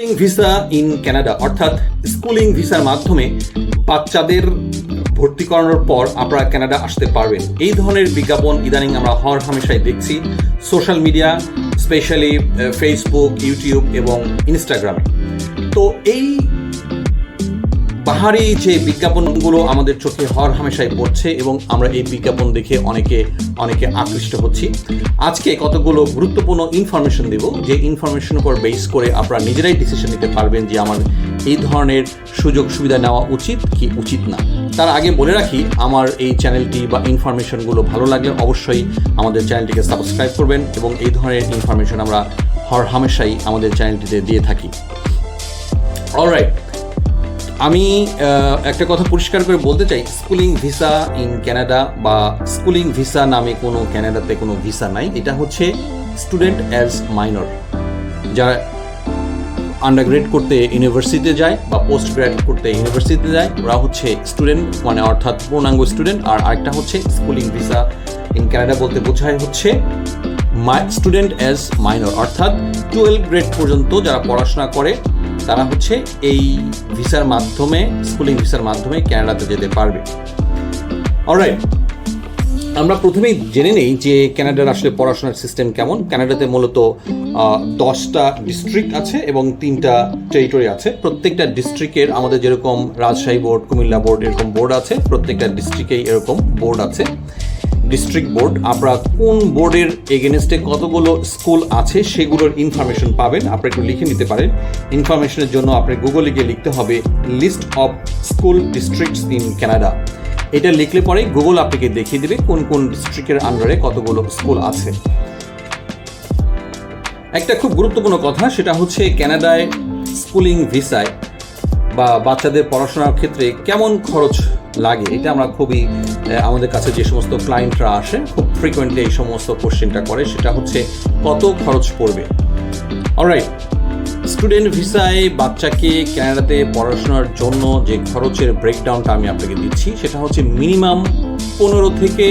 Schooling visa in Canada অর্থাৎ schooling ভিসার মাধ্যমে বাচ্চাদের ভর্তি করানোর পর আপনারা ক্যানাডা আসতে পারবেন। এই ধরনের বিজ্ঞাপন ইদানিং আমরা হর হামেশাই দেখছি social media specially Facebook YouTube এবং ইনস্টাগ্রামে তো এই বাহারি যে বিজ্ঞাপনগুলো আমাদের চোখে হর হামেশাই পড়ছে এবং আমরা এই বিজ্ঞাপন দেখে অনেকে অনেকে আকৃষ্ট হচ্ছি। আজকে কতগুলো গুরুত্বপূর্ণ ইনফরমেশন দেব। যে ইনফরমেশন উপর বেস করে আপনারা নিজেরাই ডিসিশন নিতে পারবেন যে আমার এই ধরনের সুযোগ সুবিধা নেওয়া উচিত কি উচিত না। তার আগে বলে রাখি, আমার এই চ্যানেলটি বা ইনফরমেশনগুলো ভালো লাগলে অবশ্যই আমাদের চ্যানেলটিকে সাবস্ক্রাইব করবেন এবং এই ধরনের ইনফরমেশন আমরা হর হামেশাই আমাদের চ্যানেলটিতে দিয়ে থাকি। অলরাইট আমি একটা কথা পরিষ্কার করে বলতে চাই। স্কুলিং ভিসা ইন কানাডা বা স্কুলিং ভিসা নামে কোনো কানাডাতে কোনো ভিসা নাই। এটা হচ্ছে স্টুডেন্ট অ্যাজ মাইনর। যারা আন্ডারগ্রেড করতে ইউনিভার্সিটিতে যায় বা পোস্ট গ্রাজুয়েট করতে ইউনিভার্সিটিতে যায়। ওরা হচ্ছে স্টুডেন্ট মানে অর্থাৎ পূর্ণাঙ্গ স্টুডেন্ট। আর আরেকটা হচ্ছে স্কুলিং ভিসা ইন কানাডা বলতে বোঝায় হচ্ছে স্টুডেন্ট অ্যাজ মাইনর। অর্থাৎ টুয়েলভ গ্রেড পর্যন্ত যারা পড়াশোনা করে তারা হচ্ছে এই ভিসার মাধ্যমে, স্কুলিং ভিসার মাধ্যমে কানাডাতে যেতে পারবে। অলরাইট আমরা প্রথমেই জেনে নেই যে কানাডার আসলে পড়াশোনার সিস্টেম কেমন। কানাডাতে মূলত দশটা ডিস্ট্রিক্ট আছে এবং তিনটা টেরিটরি আছে। প্রত্যেকটা ডিস্ট্রিক্টের আমাদের যেরকম রাজশাহী বোর্ড, কুমিল্লা বোর্ড এরকম বোর্ড আছে। প্রত্যেকটা ডিস্ট্রিক্টেই এরকম বোর্ড আছে। ডিস্ট্রিক্ট বোর্ড আপনারা কোন বোর্ডের এগেনস্টে কতগুলো স্কুল আছে সেগুলোর ইনফরমেশন পাবেন আপনি একটু লিখে নিতে পারেন। ইনফরমেশনের জন্য আপনি গুগলে গিয়ে লিখতে হবে list of school districts in Canada এটা লিখলে পরে গুগল আপনাকে দেখিয়ে দেবে কোন কোন ডিস্ট্রিক্টের আন্ডারে কতগুলো স্কুল আছে। একটা খুব গুরুত্বপূর্ণ কথা, সেটা হচ্ছে কানাডায় স্কুলিং ভিসায় বা বাচ্চাদের পড়াশোনার ক্ষেত্রে কেমন খরচ লাগে, এটা আমরা খুবই আমাদের কাছে যে সমস্ত ক্লায়েন্টরা আসে, খুব ফ্রিকোয়েন্টলি এই সমস্ত কোশ্চেনটা করে, সেটা হচ্ছে কত খরচ পড়বে? অলরাইট স্টুডেন্ট ভিসায় বাচ্চাকে কানাডাতে পড়াশোনার জন্য যে খরচের ব্রেকডাউনটা আমি আপনাকে দিচ্ছি, সেটা হচ্ছে মিনিমাম পনেরো থেকে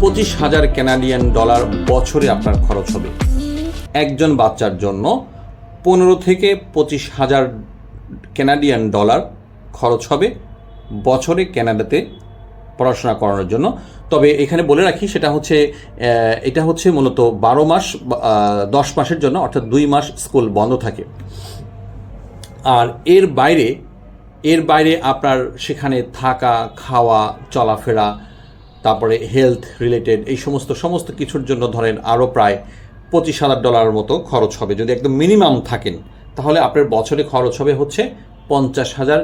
পঁচিশ হাজার কানাডিয়ান ডলার বছরে আপনার খরচ হবে। একজন বাচ্চার জন্য পনেরো থেকে পঁচিশ হাজার কানাডিয়ান ডলার খরচ হবে, বছরে কানাডাতে পড়াশোনা করানোর জন্য। তবে এখানে বলে রাখি, সেটা হচ্ছে এটা হচ্ছে মূলত বারো মাস দশ মাসের জন্য, অর্থাৎ দুই মাস স্কুল বন্ধ থাকে। আর এর বাইরে এর বাইরে আপনার সেখানে থাকা, খাওয়া, চলাফেরা, তারপরে হেলথ রিলেটেড এই সমস্ত সমস্ত কিছুর জন্য ধরেন আরও প্রায় পঁচিশ হাজার ডলারের মতো খরচ হবে। যদি একদম মিনিমাম থাকেন, তাহলে আপনার বছরে খরচ হবে হচ্ছে পঞ্চাশ হাজার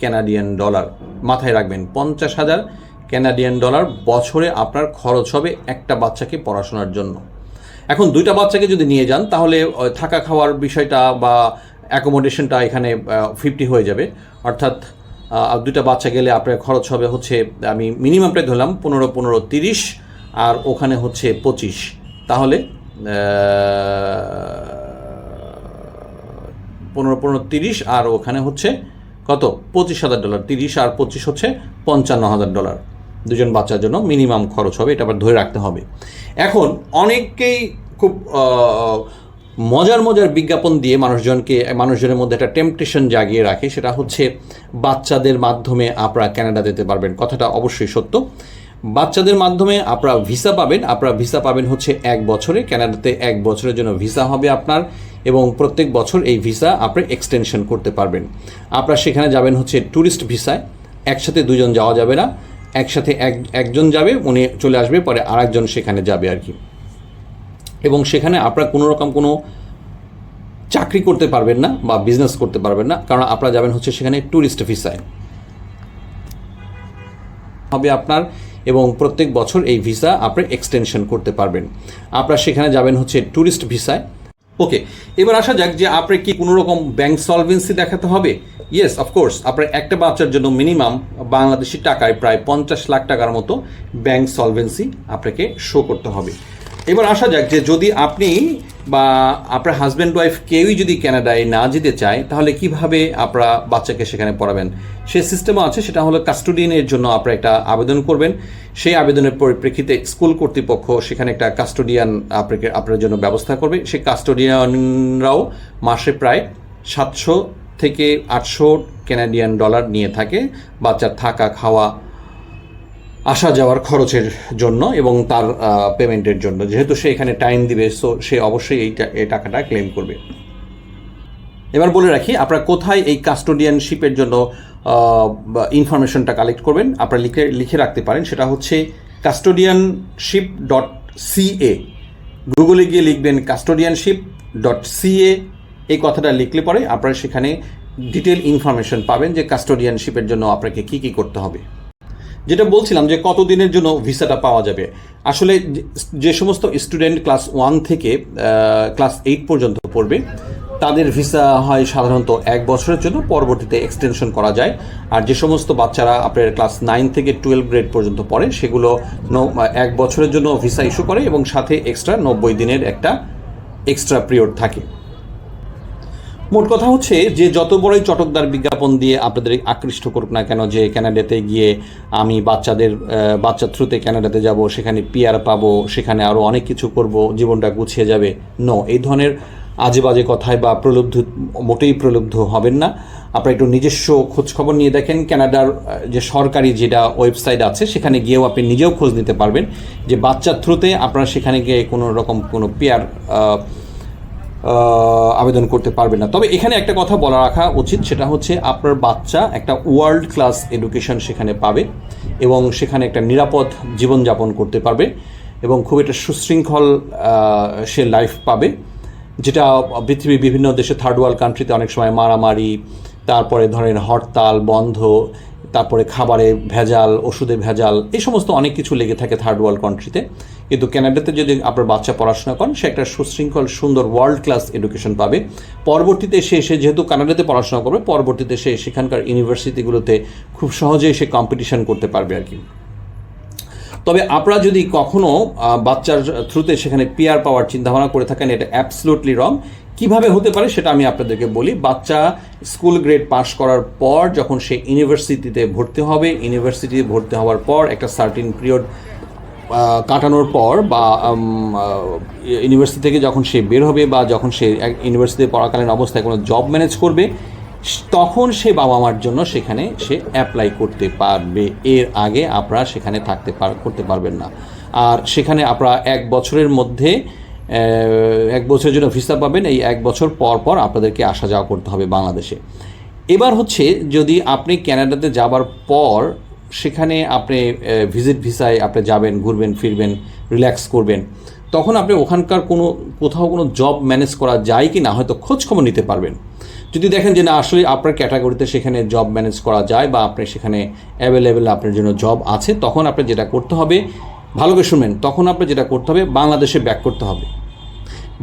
ক্যানাডিয়ান ডলার মাথায় রাখবেন, পঞ্চাশ হাজার ক্যানাডিয়ান ডলার বছরে আপনার খরচ হবে একটা বাচ্চাকে পড়াশোনার জন্য। এখন দুইটা বাচ্চাকে যদি নিয়ে যান, তাহলে থাকা খাওয়ার বিষয়টা বা অ্যাকোমোডেশনটা এখানে ফিফটি হয়ে যাবে। অর্থাৎ দুইটা বাচ্চা গেলে আপনার খরচ হবে হচ্ছে, আমি মিনিমামটাই ধরলাম, পনেরো পনেরো, তিরিশ, আর ওখানে হচ্ছে পঁচিশ। তাহলে পনেরো পনেরো, তিরিশ, আর ওখানে হচ্ছে কত? পঁচিশ হাজার ডলার। তিরিশ আর পঁচিশ হচ্ছে পঞ্চান্ন হাজার ডলার। দুজন বাচ্চার জন্য মিনিমাম খরচ হবে, এটা আবার ধরে রাখতে হবে। এখন অনেকেই খুব মজার মজার বিজ্ঞাপন দিয়ে মানুষজনকে, মানুষজনের মধ্যে একটা টেম্পটেশন জাগিয়ে রাখে, সেটা হচ্ছে বাচ্চাদের মাধ্যমে আপনারা কানাডা যেতে পারবেন। কথাটা অবশ্যই সত্য। বাচ্চাদের মাধ্যমে আপনারা ভিসা পাবেন, আপনারা ভিসা পাবেন হচ্ছে এক বছরে। কানাডাতে এক বছরের জন্য ভিসা হবে আপনার এবং প্রত্যেক বছর এই ভিসা আপনি এক্সটেনশন করতে পারবেন। আপনারা সেখানে যাবেন হচ্ছে ট্যুরিস্ট ভিসায় একসাথে দুজন যাওয়া যাবে না। একসাথে এক, একজন যাবে, উনি চলে আসবে, পরে আরেকজন সেখানে যাবে আর কি। এবং সেখানে আপনারা কোনো রকম কোনো চাকরি করতে পারবেন না বা বিজনেস করতে পারবেন না, কারণ আপনারা যাবেন হচ্ছে সেখানে ট্যুরিস্ট ভিসায় হবে আপনার এবং প্রত্যেক বছর এই ভিসা আপনি এক্সটেনশন করতে পারবেন। আপনারা সেখানে যাবেন হচ্ছে ট্যুরিস্ট ভিসায় ওকে এবার আসা যাক যে আপনার কি কোনো রকম ব্যাংক সলভেন্সি দেখাতে হবে? ইয়েস অফকোর্স আপনার একটা বাচ্চার জন্য মিনিমাম বাংলাদেশি টাকায় প্রায় পঞ্চাশ লাখ টাকার মতো ব্যাংক সলভেন্সি আপনাকে শো করতে হবে। এবার আসা যাক যে যদি আপনি বা আপনার হাজব্যান্ড ওয়াইফ কেউই যদি কানাডায় না যেতে চায়, তাহলে কীভাবে আপনারা বাচ্চাকে সেখানে পড়াবেন? সে সিস্টেমও আছে, সেটা হলো কাস্টোডিয়ানের জন্য আপনারা একটা আবেদন করবেন। সেই আবেদনের পরিপ্রেক্ষিতে স্কুল কর্তৃপক্ষ সেখানে একটা কাস্টোডিয়ান আপনাকে, আপনার জন্য ব্যবস্থা করবে। সেই কাস্টোডিয়ানরাও মাসে প্রায় সাতশো থেকে আটশো ক্যানাডিয়ান ডলার নিয়ে থাকে। বাচ্চার থাকা, খাওয়া আসা যাওয়ার খরচের জন্য এবং তার পেমেন্টের জন্য। যেহেতু সে এখানে টাইম দিবে সো সে অবশ্যই এই টাকাটা ক্লেম করবে। এবার বলে রাখি, আপনারা কোথায় এই কাস্টোডিয়ানশিপের জন্য ইনফরমেশনটা কালেক্ট করবেন, আপনারা লিখে লিখে রাখতে পারেন, সেটা হচ্ছে কাস্টোডিয়ানশিপ ডট সিএ গুগলে গিয়ে লিখবেন কাস্টোডিয়ানশিপ ডট সিএ এই কথাটা লিখলে পরে আপনারা সেখানে ডিটেল ইনফরমেশন পাবেন যে কাস্টোডিয়ানশিপের জন্য আপনাকে কী কী করতে হবে। যেটা বলছিলাম যে কতদিনের জন্য ভিসাটা পাওয়া যাবে। আসলে যে- সমস্ত স্টুডেন্ট ক্লাস ওয়ান থেকে ক্লাস এইট পর্যন্ত পড়বে, তাদের ভিসা হয় সাধারণত এক বছরের জন্য, পরবর্তীতে এক্সটেনশন করা যায়। আর যে সমস্ত বাচ্চারা আপনার ক্লাস নাইন থেকে টুয়েলভ গ্রেড পর্যন্ত পড়ে, সেগুলো এক বছরের জন্য ভিসা ইস্যু করে এবং সাথে এক্সট্রা নব্বই দিনের একটা এক্সট্রা পিরিয়ড থাকে। মোট কথা হচ্ছে যে যত বড়ই চটকদার বিজ্ঞাপন দিয়ে আপনাদের আকৃষ্ট করুক না কেন, যে ক্যানাডাতে গিয়ে আমি বাচ্চাদের বাচ্চার থ্রুতে ক্যানাডাতে যাব, সেখানে পিয়ার পাবো, সেখানে আরও অনেক কিছু করব, জীবনটা গুছিয়ে যাবে। নো, এই ধরনের আজে বাজে কথায় বা প্রলুব্ধ, মোটেই প্রলুব্ধ হবেন না। আপনারা একটু নিজস্ব খোঁজখবর নিয়ে দেখেন, ক্যানাডার যে সরকারি যেটা ওয়েবসাইট আছে, সেখানে গিয়েও আপনি নিজেও খোঁজ নিতে পারবেন যে বাচ্চার থ্রুতে আপনারা সেখানে গিয়ে কোনো রকম কোনো পেয়ার আবেদন করতে পারবেন না। তবে এখানে একটা কথা বলা রাখা উচিত, সেটা হচ্ছে আপনার বাচ্চা একটা ওয়ার্ল্ড ক্লাস এডুকেশন সেখানে পাবে এবং সেখানে একটা নিরাপদ জীবনযাপন করতে পারবে এবং খুব একটা সুশৃঙ্খল সে লাইফ পাবে, যেটা পৃথিবীর বিভিন্ন দেশে থার্ড ওয়ার্ল্ড কান্ট্রিতে অনেক সময় মারামারি, তারপরে ধরেন হরতাল, বন্ধ তারপরে খাবারে ভেজাল, ওষুধে ভেজাল, এই সমস্ত অনেক কিছু লেগে থাকে থার্ড ওয়ার্ল্ড কান্ট্রিতে কিন্তু কানাডাতে যদি আপনার বাচ্চা পড়াশোনা করেন, সে একটা সুশৃঙ্খল, সুন্দর ওয়ার্ল্ড ক্লাস এডুকেশন পাবে। পরবর্তীতে সে এসে, যেহেতু কানাডাতে পড়াশোনা করবে, পরবর্তীতে সে সেখানকার ইউনিভার্সিটিগুলোতে খুব সহজেই সে কম্পিটিশন করতে পারবে আর কি। তবে আপনারা যদি কখনো বাচ্চার থ্রুতে সেখানে পিয়ার পাওয়ার চিন্তাভাবনা করে থাকেন, এটা অ্যাবসলুটলি রং কীভাবে হতে পারে সেটা আমি আপনাদেরকে বলি। বাচ্চা স্কুল গ্রেড পাস করার পর যখন সে ইউনিভার্সিটিতে ভর্তি হবে, ইউনিভার্সিটিতে ভর্তি হওয়ার পর একটা সার্টিন পিরিয়ড কাটানোর পর বা ইউনিভার্সিটি থেকে যখন সে বের হবে বা যখন সে ইউনিভার্সিটিতে পড়াকালীন অবস্থায় কোনো জব ম্যানেজ করবে তখন সে বাবা মার জন্য সেখানে সে অ্যাপ্লাই করতে পারবে। এর আগে আপনারা সেখানে থাকতে পার, করতে পারবেন না। আর সেখানে আপনারা এক বছরের মধ্যে এক বছরের জন্য ভিসা পাবেন। এই এক বছর পর পর আপনাদেরকে আসা যাওয়া করতে হবে বাংলাদেশে। এবার হচ্ছে, যদি আপনি ক্যানাডাতে যাবার পর সেখানে আপনি ভিজিট ভিসায় আপনি যাবেন, ঘুরবেন, ফিরবেন রিল্যাক্স করবেন, তখন আপনি ওখানকার কোনো, কোথাও কোনো জব ম্যানেজ করা যায় কি না হয়তো খোঁজখবর নিতে পারবেন। যদি দেখেন যে না, আসলে আপনার ক্যাটাগরিতে সেখানে জব ম্যানেজ করা যায় বা আপনি সেখানে অ্যাভেলেবেল আপনার জন্য জব আছে, তখন আপনি যেটা করতে হবে ভালো করে শুনবেন তখন আপনার যেটা করতে হবে, বাংলাদেশে ব্যাক করতে হবে।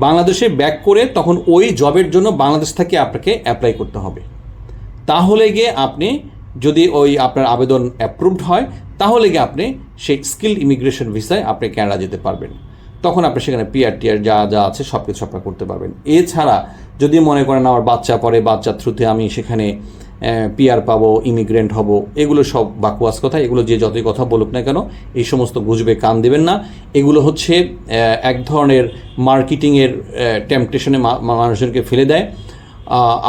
বাংলাদেশে ব্যাক করে তখন ওই জবের জন্য বাংলাদেশ থেকে আপনাকে অ্যাপ্লাই করতে হবে। তাহলে গিয়ে আপনি যদি ওই আপনার আবেদন অ্যাপ্রুভড হয়, তাহলে গিয়ে আপনি সেই স্কিল ইমিগ্রেশন ভিসায় আপনি কানাডা যেতে পারবেন। তখন আপনি সেখানে পিআর টিআর যা যা আছে সব কিছু আপনার করতে পারবেন। এছাড়া যদি মনে করেন আমার বাচ্চা পরে বাচ্চার থ্রুতে আমি সেখানে পিআর পাবো ইমিগ্রেন্ট হব, এগুলো সব বাকুয়াস কথা, এগুলো যে যতই কথা বলুক না কেন, এই সমস্ত গুজবে কান দেবেন না। এগুলো হচ্ছে এক ধরনের মার্কেটিংয়ের টেম্পটেশনে মানুষজনকে ফেলে দেয়।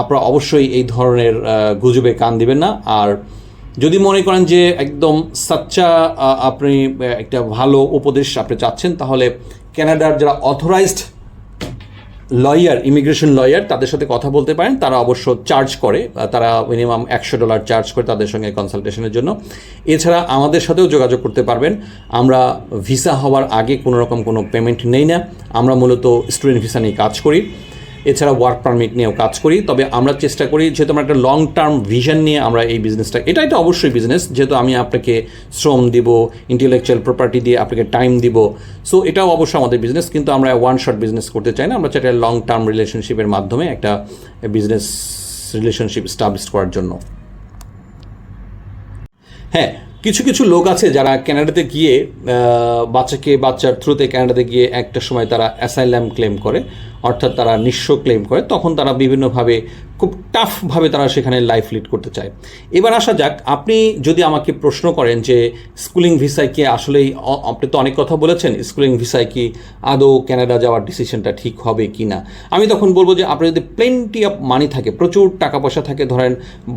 আপনারা অবশ্যই এই ধরনের গুজবে কান দিবেন না। আর যদি মনে করেন যে একদম সাচ্চা আপনি একটা ভালো উপদেশ আপনি চাচ্ছেন, তাহলে কানাডার যারা অথরাইজড লয়ার ইমিগ্রেশন লয়ার তাদের সাথে কথা বলতে পারেন। তারা অবশ্য চার্জ করে তারা মিনিমাম একশো ডলার চার্জ করে তাদের সঙ্গে কনসালটেশনের জন্য। এছাড়া আমাদের সাথেও যোগাযোগ করতে পারবেন। আমরা ভিসা হওয়ার আগে কোনো রকম কোনো পেমেন্ট নেই না। আমরা মূলত স্টুডেন্ট ভিসা নিয়ে কাজ করি। এছাড়া ওয়ার্ক পারমিট নিয়েও কাজ করি। তবে আমরা চেষ্টা করি যেহেতু আমরা একটা লং টার্ম ভিশন নিয়ে আমরা এই বিজনেসটা এটা এটা অবশ্যই বিজনেস যেহেতু আমি আপনাকে শ্রম দিব ইন্টেলেকচুয়াল প্রপার্টি দিয়ে আপনাকে টাইম দিব। সো এটাও অবশ্যই আমাদের বিজনেস কিন্তু আমরা ওয়ান শট বিজনেস করতে চাই না। আমরা চাই লং টার্ম রিলেশনশিপের মাধ্যমে একটা বিজনেস রিলেশনশিপ স্টাবলিশ করার জন্য। হ্যাঁ কিছু কিছু লোক আছে যারা ক্যানাডাতে গিয়ে বাচ্চাকে, বাচ্চার থ্রুতে ক্যানাডাতে গিয়ে একটা সময় তারা অ্যাসাইলাম ক্লেম করে। অর্থাৎ তারা নিঃস্ব ক্লেম করে, তখন তারা বিভিন্নভাবে, খুব টাফভাবে তারা সেখানে লাইফ লিড করতে চায়। এবার আসা যাক, আপনি যদি আমাকে প্রশ্ন করেন যে স্কুলিং ভিসায় কি আসলেই আপনি তো অনেক কথা বলেছেন স্কুলিং ভিসায় কি আদৌ ক্যানাডা যাওয়ার ডিসিশনটা ঠিক হবে কি না? আমি তখন বলব যে আপনার যদি প্লেন্টি অফ মানি থাকে, প্রচুর টাকা পয়সা থাকে, ধরেন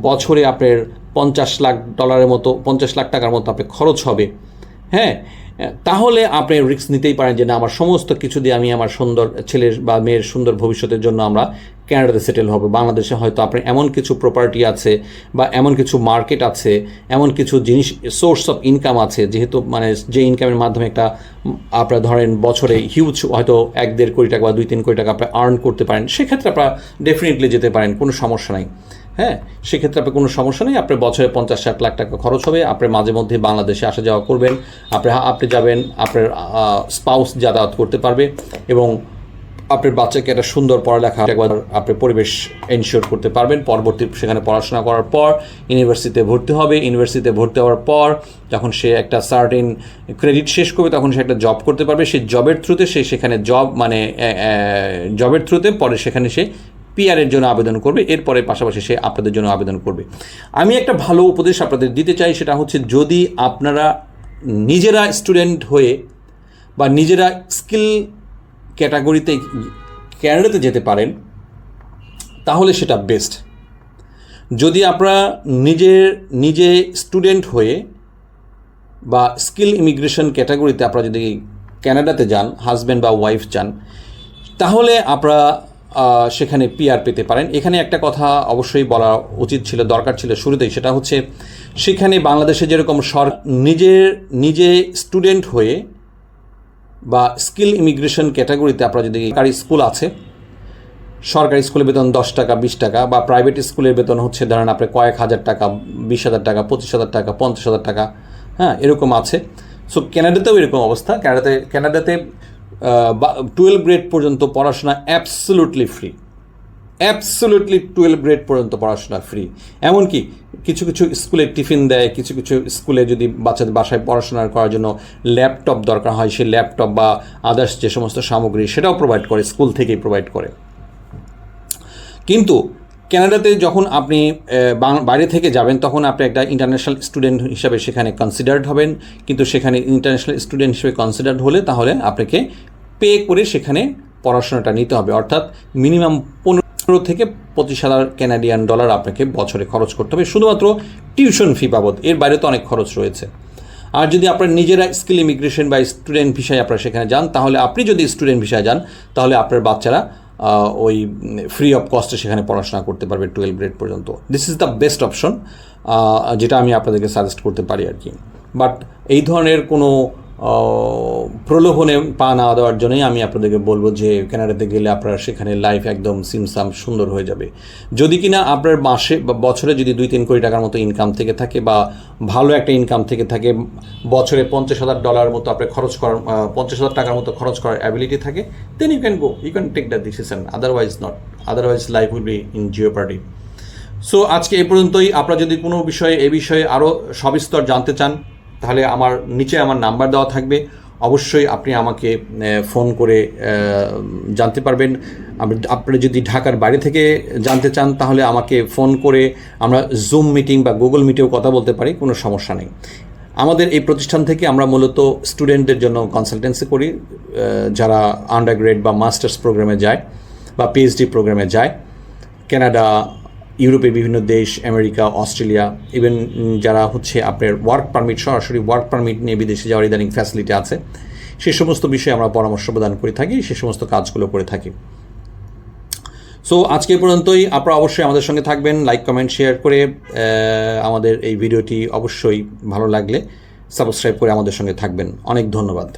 বছরে আপনার পঞ্চাশ লাখ ডলারের মতো, পঞ্চাশ লাখ টাকার মতো আপনার খরচ হবে হ্যাঁ? তাহলে আপনি রিস্ক নিতেই পারেন যে, না, আমার সমস্ত কিছু দিয়ে আমি আমার সুন্দর ছেলের বা মেয়ের সুন্দর ভবিষ্যতের জন্য আমরা ক্যানাডাতে সেটেল হব। বাংলাদেশে হয়তো আপনার এমন কিছু প্রপার্টি আছে বা এমন কিছু মার্কেট আছে, এমন কিছু জিনিস সোর্স অফ ইনকাম আছে, যেহেতু মানে যে ইনকামের মাধ্যমে একটা, আপনার ধরেন বছরে হিউজ হয়তো এক, দেড় কোটি টাকা বা দুই, তিন কোটি টাকা আপনি আর্ন করতে পারেন, সেক্ষেত্রে আপনারা ডেফিনেটলি যেতে পারেন, কোনো সমস্যা নাই। হ্যাঁ সেক্ষেত্রে আপনার কোনো সমস্যা নেই। আপনার বছরে পঞ্চাশ, ষাট লাখ টাকা খরচ হবে। আপনি মাঝে মধ্যে বাংলাদেশে আসা যাওয়া করবেন। আপনি আপনি যাবেন, আপনার স্পাউস যাতায়াত করতে পারবে এবং আপনার বাচ্চাকে একটা সুন্দর পড়ালেখা একবার আপনি পরিবেশ এনশিওর করতে পারবেন। পরবর্তী সেখানে পড়াশোনা করার পর ইউনিভার্সিটিতে ভর্তি হবে। ইউনিভার্সিটিতে ভর্তি হওয়ার পর যখন সে একটা সার্টেন ক্রেডিট শেষ করবে, তখন সে একটা জব করতে পারবে। সেই জবের থ্রুতে সে সেখানে জব মানে জবের থ্রুতে পরে সেখানে সে পিআরের জন্য আবেদন করবে, এরপরে পাশাপাশি সে আপনাদের জন্য আবেদন করবে। আমি একটা ভালো উপদেশ আপনাদের দিতে চাই, সেটা হচ্ছে যদি আপনারা নিজেরা স্টুডেন্ট হয়ে বা নিজেরা স্কিল ক্যাটাগরিতে ক্যানাডাতে যেতে পারেন, তাহলে সেটা বেস্ট যদি আপনারা নিজের, নিজে স্টুডেন্ট হয়ে বা স্কিল ইমিগ্রেশন ক্যাটাগরিতে আপনারা যদি ক্যানাডাতে যান হাজব্যান্ড বা ওয়াইফ যান তাহলে আপনারা সেখানে পিআর পেতে পারেন। এখানে একটা কথা অবশ্যই বলা উচিত ছিল, দরকার ছিল শুরুতেই, সেটা হচ্ছে সেখানে বাংলাদেশে যেরকম সর নিজের, নিজে স্টুডেন্ট হয়ে বা স্কিল ইমিগ্রেশন ক্যাটাগরিতে আপনারা যদি সরকারি স্কুল আছে, সরকারি স্কুলের বেতন দশ টাকা, বিশ টাকা বা প্রাইভেট স্কুলের বেতন হচ্ছে ধরেন আপনার কয়েক হাজার টাকা, বিশ হাজার টাকা, পঁচিশ হাজার টাকা, পঞ্চাশ হাজার টাকা হ্যাঁ এরকম আছে। সো ক্যানাডাতেও এরকম অবস্থা। ক্যানাডাতে ক্যানাডাতে টুয়েলভ গ্রেড পর্যন্ত পড়াশোনা absolutely free absolutely twelve grade পর্যন্ত পড়াশোনা ফ্রি এমনকি কিছু কিছু স্কুলে টিফিন দেয়, কিছু কিছু স্কুলে যদি বাচ্চাদের বাসায় পড়াশোনা করার জন্য ল্যাপটপ দরকার হয়, সেই ল্যাপটপ বা আদার্স যে সমস্ত সামগ্রী সেটাও প্রোভাইড করে স্কুল থেকেই প্রোভাইড করে। কিন্তু কানাডাতে যখন আপনি বাইরে থেকে যাবেন, তখন আপনি একটা ইন্টারন্যাশনাল স্টুডেন্ট হিসাবে সেখানে কনসিডার্ড হবেন। কিন্তু সেখানে ইন্টারন্যাশনাল স্টুডেন্ট হিসেবে কনসিডার্ড হলে তাহলে আপনাকে পে করে সেখানে পড়াশোনাটা নিতে হবে। অর্থাৎ মিনিমাম পনেরো থেকে পঁচিশ হাজার ক্যানাডিয়ান ডলার আপনাকে বছরে খরচ করতে হবে। শুধুমাত্র টিউশন ফি বাবদ, এর বাইরে তো অনেক খরচ রয়েছে। আর যদি আপনার নিজেরা স্কিল ইমিগ্রেশন বা স্টুডেন্ট ভিসায় আপনারা সেখানে যান, তাহলে আপনি যদি স্টুডেন্ট ভিসায় যান, তাহলে আপনার বাচ্চারা ওই ফ্রি অফ কস্টে সেখানে পড়াশোনা করতে পারবে টুয়েলভ গ্রেড পর্যন্ত। This is the best option যেটা আমি আপনাদেরকে সাজেস্ট করতে পারি আর কি। বাট এই ধরনের কোনো প্রলোভনে পা না দেওয়ার জন্যই আমি আপনাদেরকে বলব যে কানাডাতে গেলে আপনার সেখানে লাইফ একদম সিমসাম সুন্দর হয়ে যাবে। যদি কিনা আপনার মাসে বা বছরে যদি দুই তিন কোটি টাকার মতো ইনকাম থেকে থাকে বা ভালো একটা ইনকাম থেকে থাকে, বছরে পঞ্চাশ হাজার ডলার মতো আপনার খরচ করার পঞ্চাশ হাজার টাকার মতো খরচ করার অ্যাবিলিটি থাকে then you can go you can take the decision otherwise not otherwise life will be in jeopardy so আজকে এই পর্যন্তই। আপনারা যদি কোনো বিষয়ে, এ বিষয়ে আরও সবিস্তর জানতে চান তাহলে আমার নিচে আমার নাম্বার দেওয়া থাকবে। অবশ্যই আপনি আমাকে ফোন করে জানতে পারবেন। আপনি যদি ঢাকার বাইরে থেকে জানতে চান, তাহলে আমাকে ফোন করে আমরা জুম মিটিং বা গুগল মিটেও কথা বলতে পারি, কোনো সমস্যা নেই। আমাদের এই প্রতিষ্ঠান থেকে আমরা মূলত স্টুডেন্টদের জন্য কনসালটেন্সি করি যারা আন্ডার গ্রেড বা মাস্টার্স প্রোগ্রামে যায় বা পিএইচডি প্রোগ্রামে যায়। কানাডা ইউরোপের বিভিন্ন দেশ, আমেরিকা, অস্ট্রেলিয়া ইভেন যারা হচ্ছে আপনার ওয়ার্ক পারমিট সরাসরি ওয়ার্ক পারমিট নিয়ে বিদেশে যাওয়ার ইদানিং ফ্যাসিলিটি আছে। সে সমস্ত বিষয়ে আমরা পরামর্শ প্রদান করে থাকি, সে সমস্ত কাজগুলো করে থাকি। সো আজকে পর্যন্তই। আপনারা অবশ্যই আমাদের সঙ্গে থাকবেন লাইক কমেন্ট শেয়ার করে আমাদের এই ভিডিওটি অবশ্যই ভালো লাগলে সাবস্ক্রাইব করে আমাদের সঙ্গে থাকবেন। অনেক ধন্যবাদ।